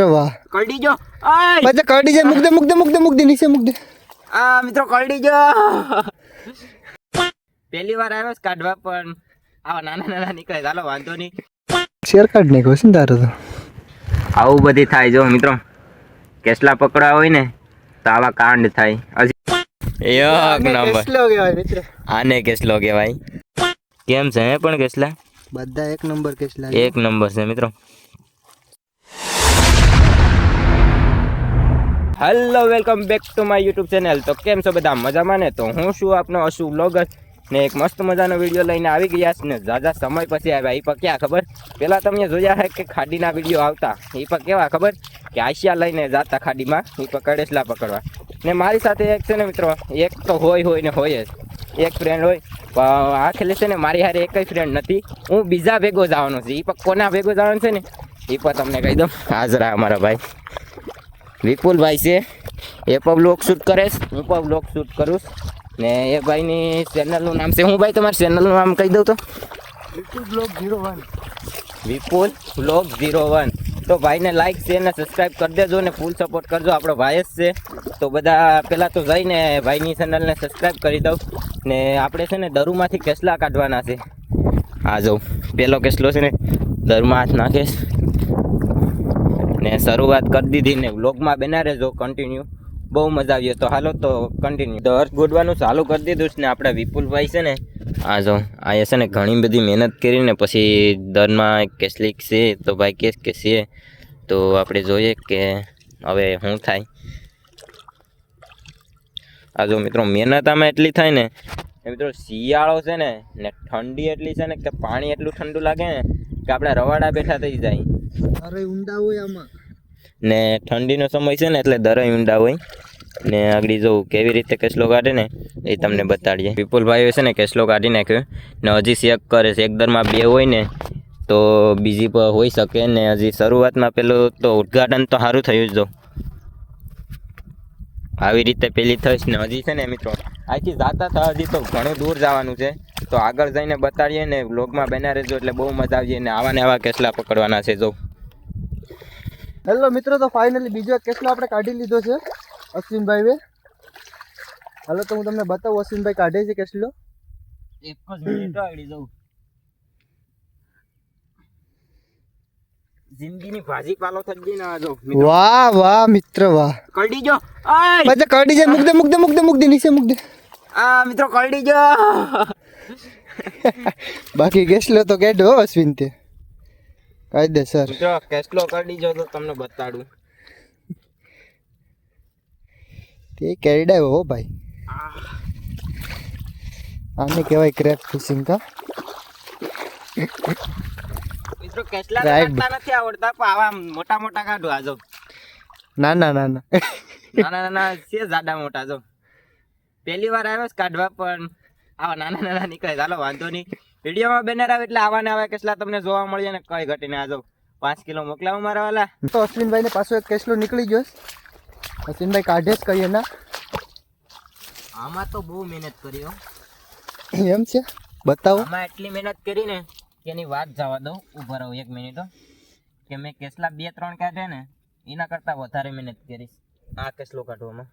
વાહ. કરડી જો આય! પછી કરડી જાય મુક દે મુક દે મુક દે મુક દે નીચે મુક દે. આ મિત્રો કરડી જો પહેલી વાર આવ્યો કાઢવા પણ આવા નાના નાના નીકળે. ચાલો વાંધો નહીં. શેર કાઢ નાખ્યો છે ને તારો તો. આવું બધી થાય જો મિત્રો. કેસલા પકડા હોય ને તો આવા કાંડ થાય. હજી એક નંબર. આને કેસલો કહેવાય. કેમ છે હે પણ કેસલા? બધા એક નંબર કેસલા એક નંબર છે મિત્રો. Hello welcome back to my YouTube channel તો કેમ છો બધા? મજામાં ને? તો હું શું આપનો અશુ બ્લોગર ને એક મસ્ત મજાનો વીડિયો લઈને આવી ગયા છે ને ઝાઝા સમય પછી આવ્યા. એ પણ ક્યાં ખબર? પહેલાં તમે જોયા હે કે ખાડીના વીડિયો આવતા. એ પણ કેવા ખબર? કે આશિયા લઈને જાતા ખાડીમાં. એ પણ કડેસલા પકડવા. ને મારી સાથે એક છે ને મિત્રો, એક તો હોય હોય ને હોય જ. એક ફ્રેન્ડ હોય. આ ખેલે છે ને મારી હારે એક ફ્રેન્ડ નથી. હું બીજા ભેગો જવાનો છે. એ પણ કોના ભેગો જવાનો છે ને? એ પણ તમને કહી દઉં. હાજરા અમારા ભાઈ. વિપુલભાઈ છે. એ પણ બ્લોગ શૂટ કરે છે. હું પણ બ્લોગ શૂટ કરું ને એ ભાઈની ચેનલનું નામ છે. હું ભાઈ તમારી ચેનલનું નામ કહી દઉં તો? Vipul block zero one Vipul blog zero one તો ભાઈને લાઈક છે ને સબસ્ક્રાઈબ કરી દેજો ને ફૂલ સપોર્ટ કરજો. આપણો ભાઈ જ છે. તો બધા પહેલાં તો જઈને ભાઈની ચેનલને સબસ્ક્રાઈબ કરી દઉં. ને આપણે છે ને દરુમાંથી કેસલા કાઢવાના છે. આ જો પહેલો કેસલો છે ને દરમાં હાથ નાખીશ ને શરૂઆત કરી દીધી ને વ્લોગમાં બના રહેજો કન્ટિન્યુ બહુ મજા આવી તો હાલો તો કન્ટિન્યુ દર ગોડવાનું ચાલુ કરી દીધું છે ને આપણા વિપુલભાઈ છે ને, આ જો આ છે ને ઘણી બધી મહેનત કરીને પછી દરમાં કેસલીક છે, તો ભાઈ કેસ કે છે, તો આપણે જોઈએ કે હવે શું થાય. આ જો મિત્રો, મહેનત આમાં એટલી થાય ને મિત્રો શિયાળો છે ને ને ઠંડી એટલી છે ને કે પાણી એટલું ઠંડુ લાગે ને કે આપણે રવાડા બેઠા થઈ જાય. ને ઠંડીનો સમય છે ને એટલે દરય ઊંડા હોય. ને આગળ જોઉં કેવી રીતે કેસલો કાઢે ને એ તમને બતાડીએ. વિપુલભાઈ છે ને કેસલો કાઢી નાખ્યો. ને હજી ચેક કરે છે. એક દરમાં બે હોય ને તો બીજી પર હોઈ શકે ને હજી શરૂઆતમાં પેલું તો ઉદ્ઘાટન તો સારું થયું જ જો. આવી રીતે પેલી થઈશ ને હજી છે ને મિત્રો. આથી જાતા થા હજી તો ઘણું દૂર જવાનું છે. તો આગળ જઈને બતાડીએ ને વ્લોગમાં બના રહેજો એટલે બહુ મજા આવી ને આવા ને આવા કેસલા પકડવાના છે જો. હેલો મિત્રો તો ફાઇનલી બીજો એક કેસલો આપણે કાઢી લીધો છે અશ્વિનભાઈએ. હાલો તો હું તમને બતાવું અશ્વિનભાઈ કાઢે છે કેસલો. એક જ મિનિટ આગળ જવું જિંદગીની ભાજી પાલો થઈ ગઈ ને જો વાહ વાહ મિત્ર વાહ. કરડી જો. આય! કાઢી જાય મુક દે મુક દે મુક દે મુક દે નીચે મુક દે. આ મિત્રો કરડી જો. બાકી કેસલો તો કેડો અશ્વિન તે કાયદેસર મિત્રો કેસલો કાઢી જો તો તમને બતાડું. તે કેરડાયો હો ભાઈ. આને કહેવાય ક્રેપ ફિશિંગ કા મિત્રો કેટલા. કાઢતા નથી આવડતા પણ આવા મોટા મોટા કાઢો આજો જો. ના ના ના ના. નાના નાના છે જાડા મોટા જો. પહેલી વાર આવ્યો કાઢવા પણ આવા નાના નાના નીકળે. ચાલો વાંધો નહીં. વિડીયોમાં બેનર આવે એટલે આવા ને આવે કેસલા તમને જોવા મળીએ ને કઈ ઘટીને આ જો પાંચ કિલો મોકલાવું મારા વાલા. તો અશ્વિનભાઈને પાછો એક કેસલો નીકળી ગયો અશ્વિનભાઈ કાઢે જ કહીએ ના આમાં તો બહુ મહેનત કરી હો. એમ છે? બતાવો. આમાં એટલી મહેનત કરી ને કે એની વાત જવા દઉં. ઊભા રહું એક મિનિટ. કે મેં કેસલા બે ત્રણ કાઢે ને એના કરતાં વધારે મહેનત કરીશ. આ કેસલો કાઢવામાં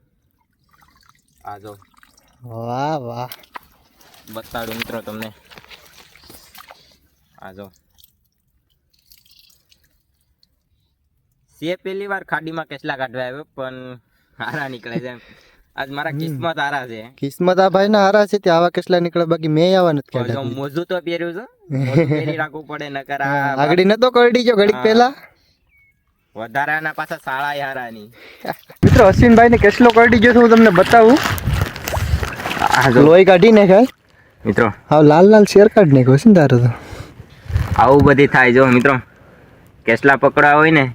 આ જો. વાહ વાહ. બતાડું મિત્રો તમને. આ જો. સે પહેલી વાર ખાડીમાં કેસલા કાઢવા આવ્યો પણ હારા નીકળે છે આજ મારા કિસ્મત હારા છે. કિસ્મત આ ભાઈ ના હારા છે તે આવા કેસલા નીકળે બાકી મેં આવા નથી કાઢ્યા. મોજું તો પહેર્યું છે. મોજું પહેરી રાખવું પડે નકર આ આગળ નતો કરડી જો ઘડીક. પહેલા. વધારાના પાછા સાળા હારાની. મિત્રો અશ્વિનભાઈ ને કેસલો કરડી ગયો છે હું તમને બતાવું. લોહી કાઢી નાખાય મિત્રો. હા લાલ લાલ શેર કાઢ નાખ્યો છે ને તારો તો. આવું બધી થાય જો મિત્રો. કેસલા પકડા હોય ને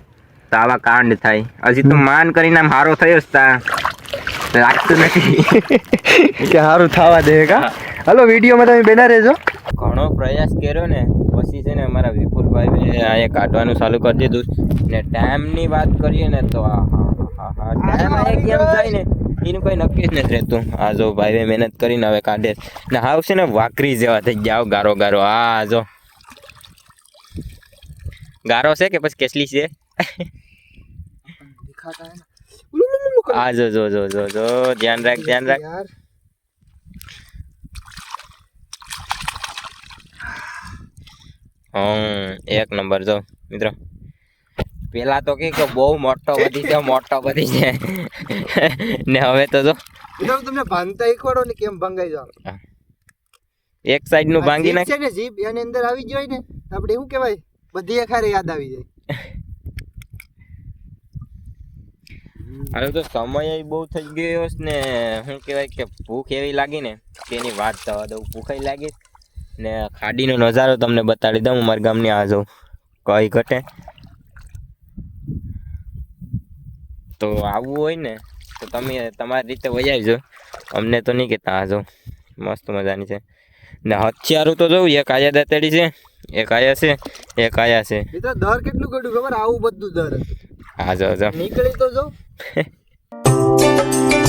તો આવા કાંડ થાય. હજી તો માન કરીને આમ હારો થયો જ તા. લાગતું નથી. કે સારું થવા દે કા? હલો વિડીયોમાં તમે બેના રહેજો. ઘણો પ્રયાસ કર્યો ને પછી છે ને અમારા વિપુલભાઈ અહીંયા કાઢવાનું ચાલુ કરી દીધું. ને ટાઈમની વાત કરીએ ને તો હા હા હા ટાઈમ આ કેમ થાય ને. એનું કોઈ નક્કી જ નથી રહેતું. આ જો ભાઈએ મહેનત કરીને હવે કાઢે ને હાવ છે ને વાકરી જેવા થઈ ગયા ગારો ગારો. આ જો. ગારો છે કે પછી કેસલી છે. આ જો જો જો જો જો. ધ્યાન રાખ ધ્યાન રાખ. હમ એક નંબર જો મિત્રો. પેલા તો કે કે બહુ મોટો બધી છે મોટો બધી છે. ને હવે તો જો. તમને ભાંગતા શીખવાડો ને કેમ ભંગાઈ જાવ એક સાઈડનું ભાંગી નાખ. ને જીભ એની અંદર આવી જાય ને આપણે શું કહેવાય બધી અખારે યાદ આવી જાય. હવે તો સમય બહુ થઈ ગયો છે ને શું કહેવાય કે ભૂખ એવી લાગી ને એની વાત થવા દઉં ભૂખાઈ લાગી. ને ખાડીનો નજારો તમને બતાડી દઉં મારા ગામની આ જાઉં કઈ ઘટે. તો આવવું હોય ને તો તમે તમારી રીતે વજાવજો અમને તો નહીં કહેતા આ જો મસ્ત મજાની છે. ને હથિયારું તો જોઉં એક આયા દાતેડી છે એક આયા છે એક આયા છે. દર કેટલું કડ્યું ખબર? આવું બધું દર. હતું હાજો જો જો. નીકળી તો જાઉં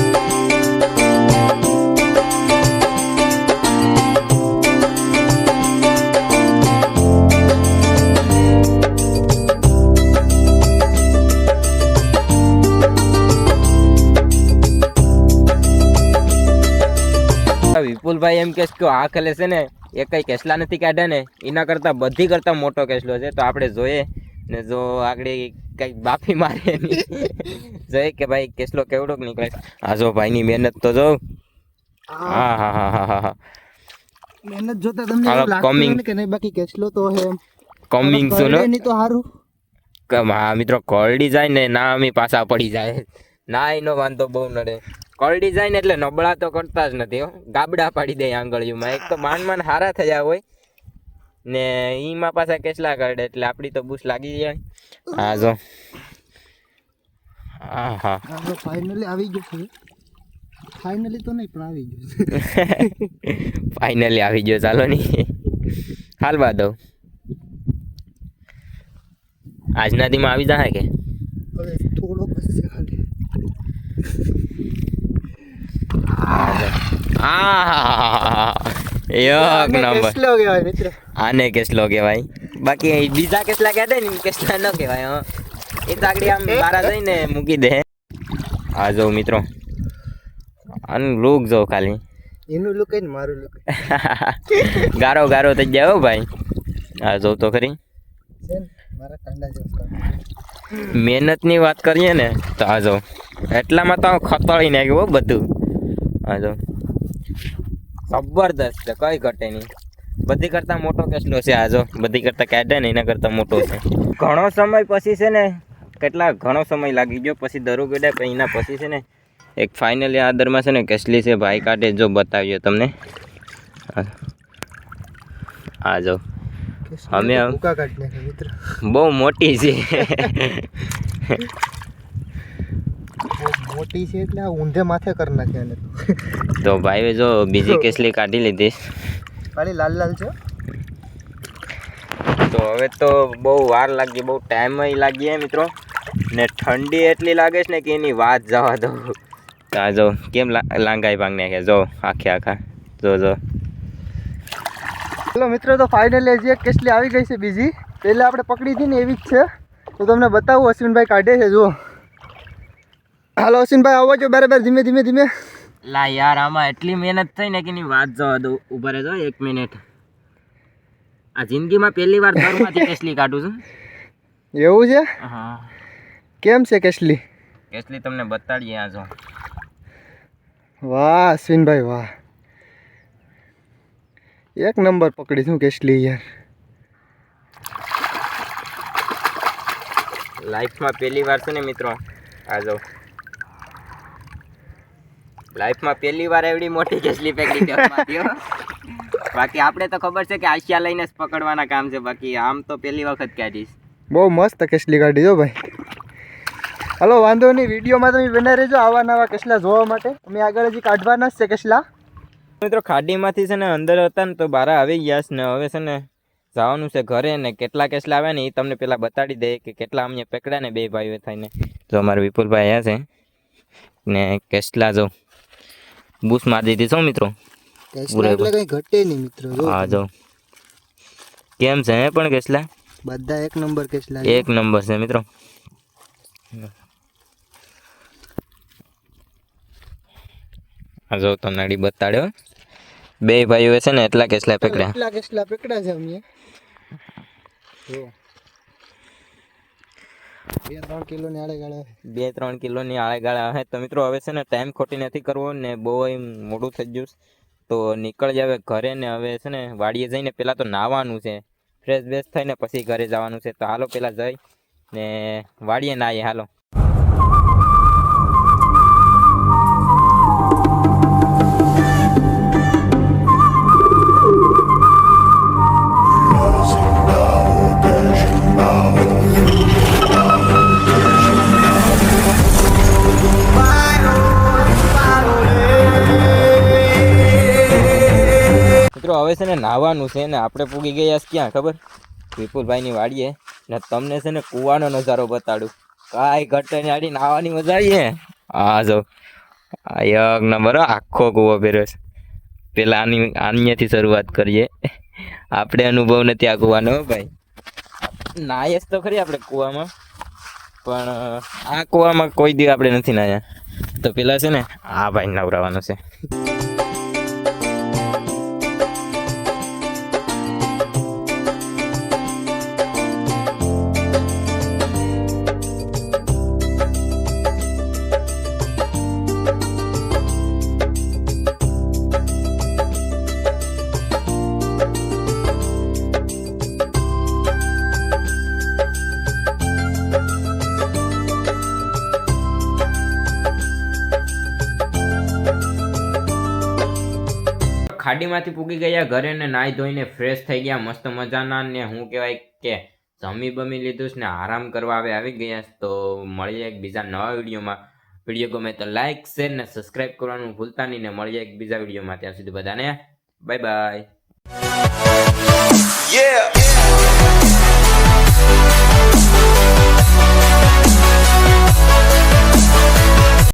આ વિપુલભાઈ એમ કે કે આ ખેલે છે ને એ કંઈ કેસલા નથી કાઢ્યા ને એના કરતાં બધી કરતાં મોટો કેસલો છે. તો આપણે જોઈએ ને જો આગળ કંઈક બાફી મારે જોઈએ કે ભાઈ કેસલો કેવડોક નીકળે. આ જો ભાઈની મહેનત તો જો. હા. હા હા હા હા મહેનત જોતા તમને એવું લાગતું કે નહીં બાકી કેસલો તો હે કમિંગ સુન તો સારું હા મિત્રો કોરડી જાય ને ના અમે પાછા પડી જાય. ના એનો વાંધો બહુ નડે. કરડી ડિઝાઇન એટલે નબળા તો કરતા જ નથી હો. ગાબડા પાડી દે આંગળીઓમાં. એક તો માન માન હારા થયા હોય. ને ઈમાં પાછા કેટલા કરડે એટલે આપણી તો બૂસ લાગી જાય. હા જો. હા હા ફાઇનલી આવી ગયો છે. ફાઇનલી તો નહીં પણ આવી ગયું ફાઇનલી આવી ગયો ચાલો ની. હાલ દઉં આજના દીમાં આવી જાય કે? થોડો ખાલી. આ એક નંબર. કેસલો કહેવાય મિત્ર? આને કેસલો કહેવાય? બાકી બીજા કેસલા કહેતા ને કેસલા ન કહેવાય હા. એ તો આગળ આમ બારા જઈને મૂકી દે. આ જો મિત્રો આનું લુક જો ખાલી. એનું લુક ને મારું લુક ગારો ગારો થઈ જાય હો ભાઈ. આ જો તો ખરી. મહેનતની વાત કરીએ ને તો આ જો. એટલામાં તો ખતળી નાખ્યું બધું. આ જો. જબરદસ્ત છે કઈ ઘટે નહીં. બધી કરતાં મોટો કેટલો છે આજો બધી કરતાં કાઢે ને એના કરતાં મોટો છે. ઘણો સમય પછી છે ને કેટલા ઘણો સમય લાગી ગયો પછી દરો પછી એના પછી છે ને એક ફાઇનલી આ દરમાં છે ને કેસલી છે ભાઈ કાઢે જો બતાવ્યો તમને. આ- જો. અમે બહુ મોટી છે. મોટી છે એટલે આ ઊંધે માથે કરી નાખે એને તો. ભાઈ જો બીજી કેસલી કાઢી લીધી. ખાલી લાલ લાલ છે. તો હવે તો બહુ વાર લાગી બહુ ટાઈમ લાગી મિત્રો. ને ઠંડી એટલી લાગે છે ને કે એની વાત જવા દો. આ જો કેમ લાંગાઈ ભાંગ નાખે? જો આખે આખા. જો જો. ચલો મિત્રો તો ફાઇનલી હજી એક કેસલી આવી ગઈ છે બીજી. પહેલાં આપણે પકડી હતી ને એવી જ છે. તો તમને બતાવું અશ્વિનભાઈ કાઢે છે જુઓ. હાલો અશ્વિનભાઈ આવો છો બરાબર ધીમે ધીમે ધીમે. લા યાર આમાં એટલી મહેનત થઈ ને કે ની વાત જવા દો ઊભા રહેજો એક મિનિટ. આ જિંદગીમાં પહેલી વાર ઘરમાંથી કેસલી કાઢું છું. એવું છે? હા. કેમ છે કેસલી? કેસલી તમને બતાડીએ આ જો. વાહ અશ્વિનભાઈ વાહ. એક નંબર પકડી છું કેસલી યાર. લાઈફમાં પહેલી વાર છે ને મિત્રો આ જો. લાઈફમાં પહેલી વાર એવડી મોટી કેસલી પકડી બાકી આપણે તો ખબર છે કે આશિયા લઈને જ પકડવાના કામ છે. બાકી આમ તો પહેલી વખત કાઢીશ. બહુ મસ્ત કેસલી કાઢી જો ભાઈ. હલો વાંધો નહીં. વિડીયોમાં તમે બના રહેજો આવા નવા કેસલા જોવા માટે. અમે આગળ હજી કાઢવાના જ છે કેસલા મિત્રો ખાડીમાંથી છે ને અંદર હતા ને તો બહાર આવી ગયા છે ને હવે છે ને જવાનું છે ઘરે ને કેટલા કેસલા આવ્યા ને એ તમને પેલા બતાડી દે કે કેટલા અમને પકડ્યા ને બે ભાઈઓ થઈને. જો અમારા વિપુલભાઈ આવ્યા છે ને કેસલા જો બૂસ મારી દીધી છો મિત્રો? ઘટે નહીં મિત્રો હા જો. કેમ છે હે પણ કેસલા? બધા એક નંબર કેસલા એક નંબર છે મિત્રો. જો તમને અડી બતાડ્યો. બે ભાઈઓ છે ને એટલા કેસલા પકડ્યા. એટલા કેસલા પકડ્યા છે અમે જો. બે ત્રણ કિલો ની આળે ગાળે બે ત્રણ કિલોની આળે ગાળે હે તો મિત્રો, હવે છે ને ટાઈમ ખોટી નથી કરવો ને બહુ એમ મોડું થઈ ગયું તો નીકળી જાવે ઘરે ને હવે છે ને વાડીએ જઈને પહેલાં તો નાહવાનું છે. ફ્રેશ બ્રેશ થઈને પછી ઘરે જવાનું છે. તો હાલો પહેલાં જઈ ને વાડીએ નાહીએ. હાલો. હવે છે ને નાહવાનું છે ને આપણે પૂગી ગયા છે ક્યાં ખબર? વિપુલભાઈની વાડીએ. ને તમને છે ને કૂવાનો નજારો બતાડું. કાંઈ ઘટે ને આડી નાહવાની મજા આવીએ. હા જો એક નંબર આખો કૂવો પહેર્યો છે. પેલા આની, આનીયાથી શરૂઆત કરીએ. આપણે અનુભવ નથી આ કૂવાનો ભાઈ. નાહીએ તો ખરી આપણે કૂવામાં. પણ, આ કૂવામાં કોઈ દી આપણે નથી નાહ્યા. તો પેલા છે ને, આ ભાઈ નવરાવાનું છે. ગાડીમાંથી પૂગી ગયા, ઘરે ને નાહી ધોઈને ફ્રેશ થઈ ગયા, મસ્ત મજાના ને હું કહેવાય કે જમી બમી લીધું ને આરામ કરવા હવે આવી ગયા તો મળીએ એક બીજા નવા વિડીયોમાં. વીડિયો ગમે તો લાઇક શેર ને સબસ્ક્રાઇબ કરવાનું ભૂલતા નહીં ને મળીએ એક બીજા વિડીયોમાં. ત્યાં સુધી બધાને બાય બાય Yeah.